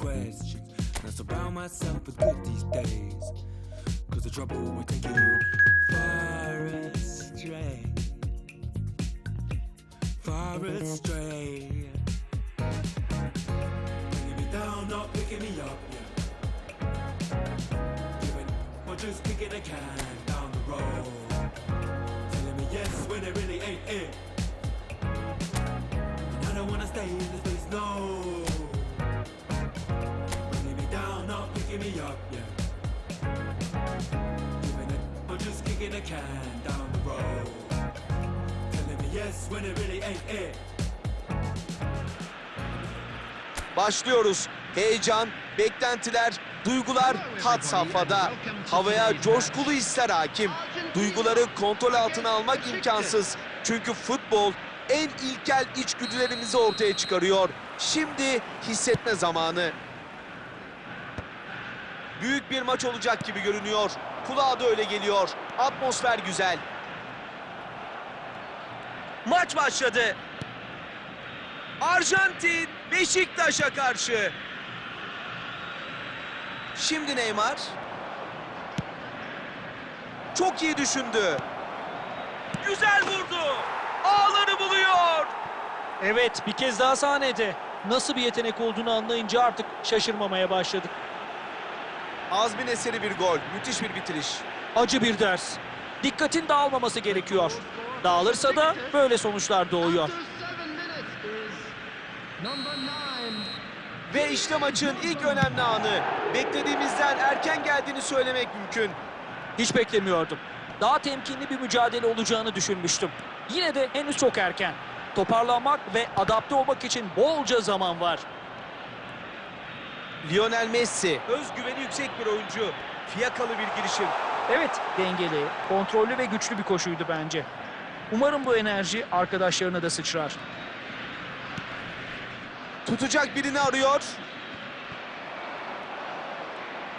questions. And I surround myself with good these days. Cause the trouble will take you far astray. Far astray. Bringing me down, not picking me up, yeah. Giving, or just kicking a can down the road. Telling me yes when it really ain't it. And I don't wanna stay in this place, no. Me up, yeah. Giving it, or just kicking a can down the road. Telling me yes when it really ain't it. Başlıyoruz. Heyecan, beklentiler, duygular had safhada. Havaya coşkulu hisler hakim. Duyguları kontrol altına almak imkansız. Çünkü futbol en ilkel içgüdülerimizi ortaya çıkarıyor. Şimdi hissetme zamanı. Büyük bir maç olacak gibi görünüyor. Kulağa da öyle geliyor. Atmosfer güzel. Maç başladı. Arjantin Beşiktaş'a karşı. Şimdi Neymar. Çok iyi düşündü. Güzel vurdu. Ağları buluyor. Evet bir kez daha sahnede. Nasıl bir yetenek olduğunu anlayınca artık şaşırmamaya başladık. Azmin eseri bir gol. Müthiş bir bitiriş. Acı bir ders. Dikkatin dağılmaması gerekiyor. Dağılırsa da böyle sonuçlar doğuyor. Ve işte maçın ilk önemli anı. Beklediğimizden erken geldiğini söylemek mümkün. Hiç beklemiyordum. Daha temkinli bir mücadele olacağını düşünmüştüm. Yine de henüz çok erken. Toparlanmak ve adapte olmak için bolca zaman var. Lionel Messi, özgüveni yüksek bir oyuncu. Fiyakalı bir girişim. Evet, dengeli, kontrollü ve güçlü bir koşuydu bence. Umarım bu enerji arkadaşlarına da sıçrar. Tutacak birini arıyor.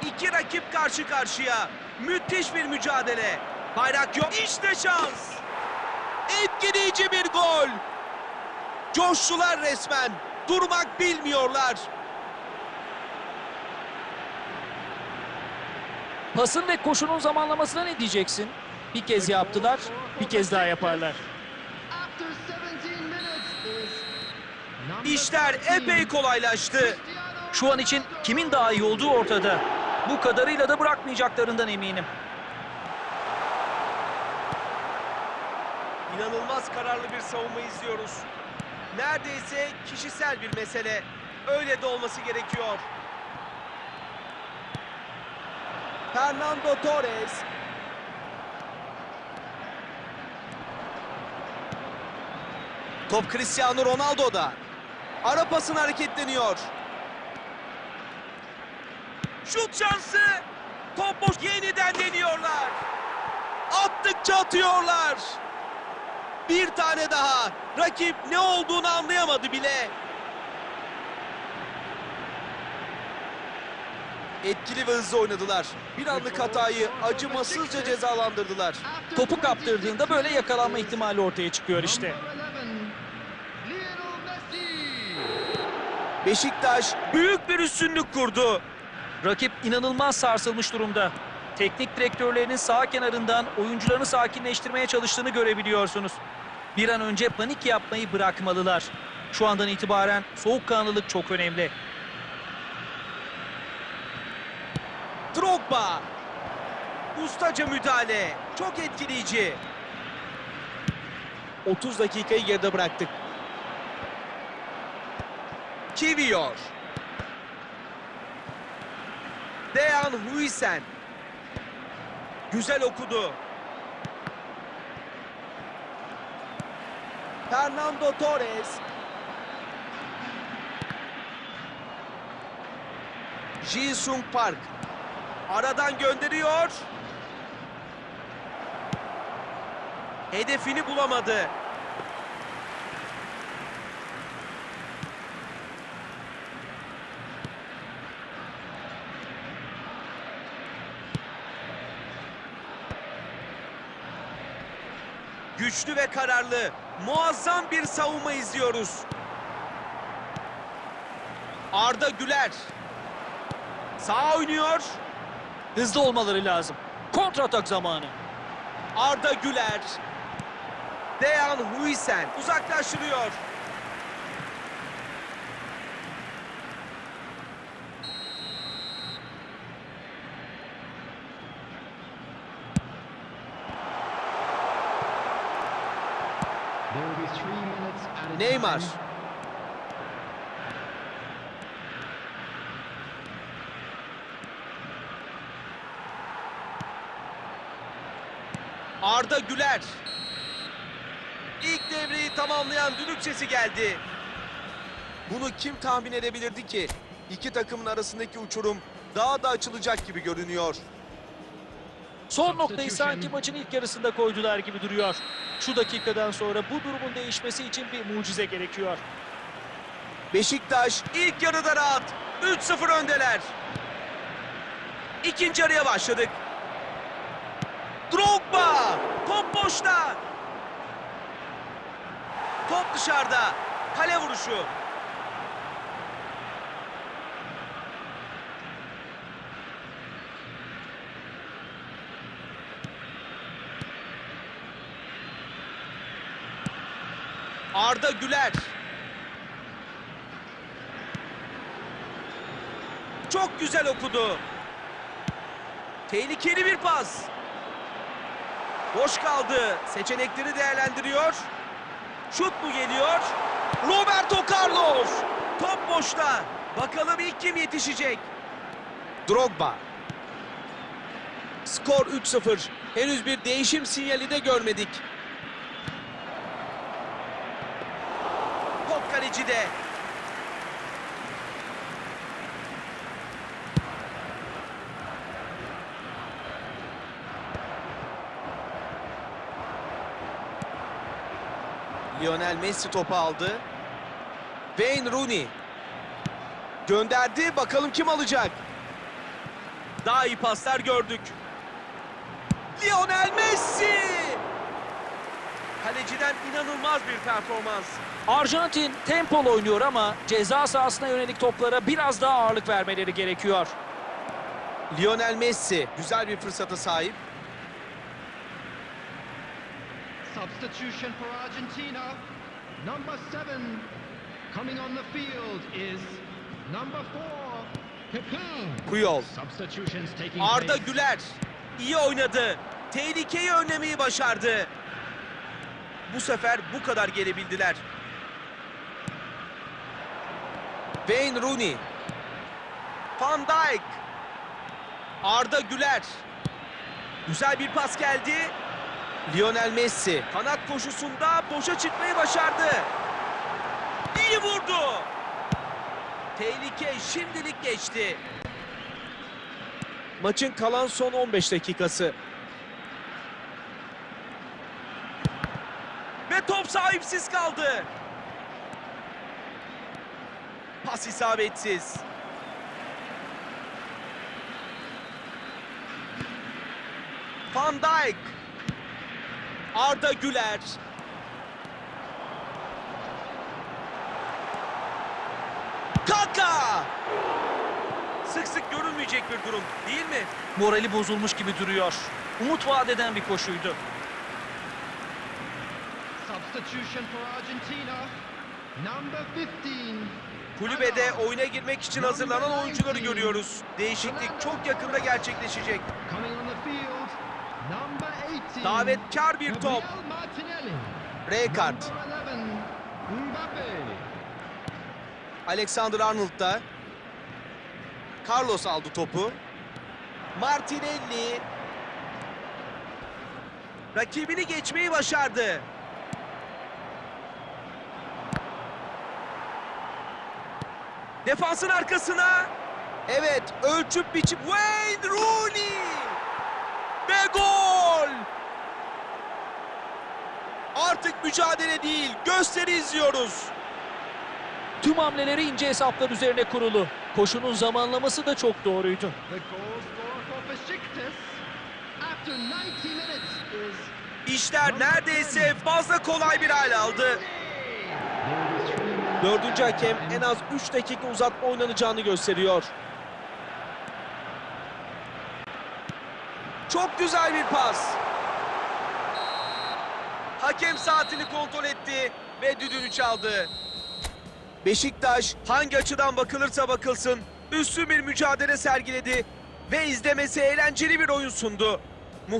İki rakip karşı karşıya. Müthiş bir mücadele. Bayrak yok. İşte şans. Etkileyici bir gol. Coştular resmen. Durmak bilmiyorlar. Pasın ve koşunun zamanlamasına ne diyeceksin? Bir kez yaptılar, bir kez daha yaparlar. İşler epey kolaylaştı. Şu an için kimin daha iyi olduğu ortada. Bu kadarıyla da bırakmayacaklarından eminim. İnanılmaz kararlı bir savunma izliyoruz. Neredeyse kişisel bir mesele. Öyle de olması gerekiyor. Fernando Torres. Top Cristiano Ronaldo'da. Ara pasın hareketleniyor. Şut şansı. Top boş yeniden deniyorlar. Attıkça atıyorlar. Bir tane daha. Rakip ne olduğunu anlayamadı bile. Etkili ve hızlı oynadılar. Bir anlık hatayı acımasızca cezalandırdılar. Topu kaptırdığında böyle yakalanma ihtimali ortaya çıkıyor işte. Beşiktaş büyük bir üstünlük kurdu. Rakip inanılmaz sarsılmış durumda. Teknik direktörlerinin sağ kenarından oyuncularını sakinleştirmeye çalıştığını görebiliyorsunuz. Bir an önce panik yapmayı bırakmalılar. Şu andan itibaren soğukkanlılık çok önemli. Drogba. Ustaca müdahale. Çok etkileyici. 30 dakikayı geride bıraktık. Kiviyor. Dejan Huijsen. Güzel okudu. Fernando Torres. Ji-sung Park. Aradan gönderiyor. Hedefini bulamadı. Güçlü ve kararlı, muazzam bir savunma izliyoruz. Arda Güler. Sağ oynuyor. Hızlı olmaları lazım. Kontratak zamanı. Arda Güler. Dejan Huijsen uzaklaştırıyor. Neymar. Arda Güler. İlk devreyi tamamlayan düdük sesi geldi. Bunu kim tahmin edebilirdi ki? İki takımın arasındaki uçurum daha da açılacak gibi görünüyor. Son noktayı sanki maçın ilk yarısında koydular gibi duruyor. Şu dakikadan sonra bu durumun değişmesi için bir mucize gerekiyor. Beşiktaş ilk yarıda rahat. 3-0 öndeler. İkinci yarıya başladık. Drogba! Top boşta. Top dışarıda. Kale vuruşu. Arda Güler. Çok güzel okudu. Tehlikeli bir pas. Boş kaldı. Seçenekleri değerlendiriyor. Şut mu geliyor? Roberto Carlos. Top boşta. Bakalım ilk kim yetişecek? Drogba. Skor 3-0. Henüz bir değişim sinyali de görmedik. Top kalecide. Lionel Messi topu aldı. Wayne Rooney. Gönderdi. Bakalım kim alacak? Daha iyi paslar gördük. Lionel Messi! Kaleciden inanılmaz bir performans. Arjantin tempolu oynuyor ama ceza sahasına yönelik toplara biraz daha ağırlık vermeleri gerekiyor. Lionel Messi güzel bir fırsata sahip. Substitution for Argentina. Number seven coming on the field is number four. Puyol. Arda. Güler iyi oynadı. Tehlikeyi önlemeyi başardı. Bu sefer bu kadar gelebildiler. Wayne Rooney. Van Dijk. Arda Güler. Güzel bir pas geldi. Lionel Messi kanat koşusunda boşa çıkmayı başardı. İyi vurdu. Tehlike şimdilik geçti. Maçın kalan son 15 dakikası. Ve top sahipsiz kaldı. Pas isabetsiz. Van Dijk. Arda Güler. Kaka! Sık sık görülmeyecek bir durum değil mi? Morali bozulmuş gibi duruyor. Umut vaat eden bir koşuydu. Substitution for Argentina. Number 15. Kulübede oyuna girmek için hazırlanan oyuncuları görüyoruz. Değişiklik çok yakında gerçekleşecek. Coming on the field. Number 18. Davetkar bir top. Gabriel Martinelli. R kart. Number 11. Mbappe. Alexander Arnold da. Carlos aldı topu. Martinelli. Rakibini geçmeyi başardı. Defansın arkasına. Evet, ölçüp biçip Wayne Rooney. Gol. Artık mücadele değil, gösteri izliyoruz. Tüm hamleleri ince hesaplar üzerine kurulu. Koşunun zamanlaması da çok doğruydu. The goal scorer for Besiktas after 90 minutes is İşler neredeyse fazla kolay bir hale aldı. Dördüncü hakem en az 3 dakika uzatma oynanacağını gösteriyor. Çok güzel bir pas. Hakem saatini kontrol etti ve düdüğünü çaldı. Beşiktaş hangi açıdan bakılırsa bakılsın üstün bir mücadele sergiledi ve izlemesi eğlenceli bir oyun sundu.